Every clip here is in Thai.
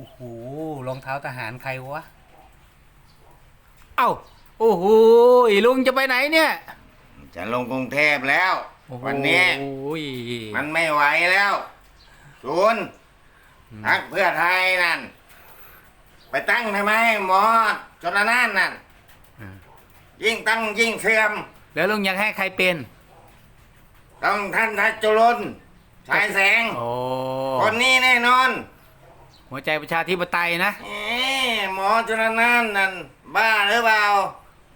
โอ้โหรองเท้าทหารใครวะ เอ้า โอ้โหลุงจะไปไหนเนี่ยจะลงกรุงเทพแล้ว โอ้โหวันนี้มันไม่ไหวแล้วศูนย์พักเพื่อไทยนั่น ไปตั้งทำไมหมอจนนานนั่น อืมยิ่งตั้งยิ่งเสื่อม แล้วลุงอยากให้ใครเป็นต้องท่านทัชจุลนฉายแสง โอ้คนนี้แน่นอน หัวใจประชาธิปไตยนะ เอ๊ะหมอจนนานนั่นบ้าหรือเปล่า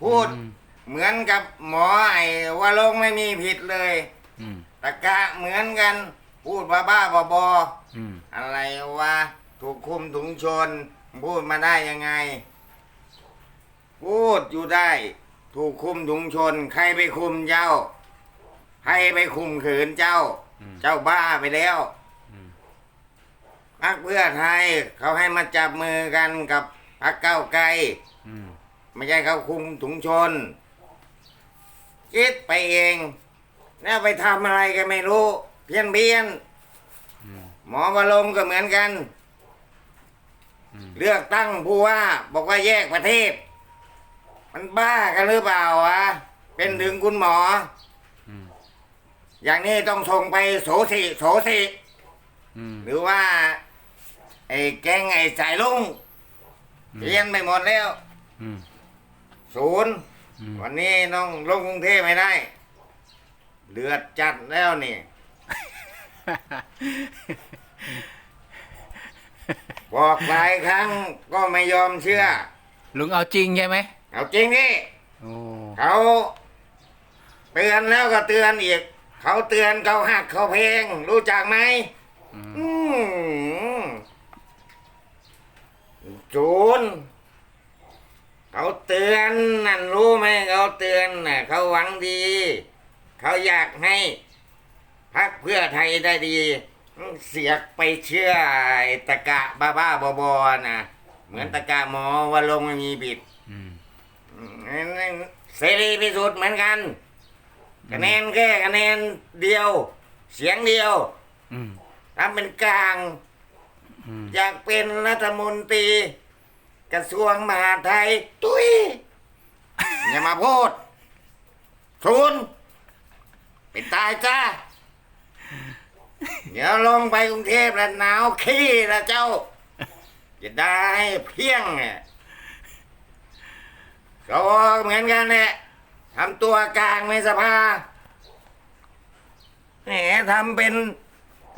พูด อืม เหมือนกับหมอไอ้ว่าลงไม่มีผิดเลย อืมตะกะเหมือนกัน พูดบ้าบ้าๆบอๆอืมอะไรวะ ถูกคุมถุงชน พูดมาได้ยังไง พูดอยู่ได้ ถูกคุมถุงชน ใครไปคุมเจ้า ใครไปคุมขืนเจ้าอืมเจ้าบ้าไปแล้วอืม พรรคเพื่อไทยเขาให้มาจับมือกันกับพรรคเก้าวไกลอืมไม่ใช่เขาคุมถุงชน คิดไปเอง แล้วไปทำอะไรกันไม่รู้ เพี้ยนเพี้ยนๆอืม หมอวลงก็เหมือนกัน อืม เลือกตั้งผู้ว่า บอกว่าแยกประเทศ มันบ้ากันหรือเปล่าวะเป็นถึงคุณหมอ อืมอย่างนี้ต้องส่งไปโสสิโสสิ อืมหรือว่าไอ้แก๊งไอ้สายลุงเรียนไปหมดแล้วอืมศูนย์อืมวันนี้ต้องลงกรุงเทพไม่ได้ เลือดจัดแล้วนี่บอกหลายครั้งก็ไม่ยอมเชื่อ ลุงเอาจริงใช่ไหมเอาจริงดิโอ้เขาเตือนแล้วก็เตือนอีก เขาเตือนเขาหักเขาเพลงรู้จักไหมอืม อืมจูนเขาเตือนนั่นรู้ไหมเขาเตือนน่ะเขาหวังดี เขาอยากให้พักเพื่อไทยได้ดี เสียกไปเชื่อไอ้ตะกะบ้าบ้าๆบอๆนะเหมือนตะกะหมอว่าลงไม่มีบิดอืมเสรีพิสุทธิ์เหมือนกันคะแนนแค่คะแนนเดียว เสียงเดียวอืมทำเป็นกลางอืมอยากเป็นรัฐมนตรี กระทรวงมหาดไทย ตุ้ย อย่ามาพูดทุนไปตายจ้าเดี๋ยวลงไปกรุงเทพแล้วหนาวขี้แล้วเจ้า จะได้เพียงเนี่ยก็เหมือนกันแหละทำตัวกลางในสภาแหมทำเป็น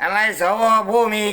อะไรสวผู้มี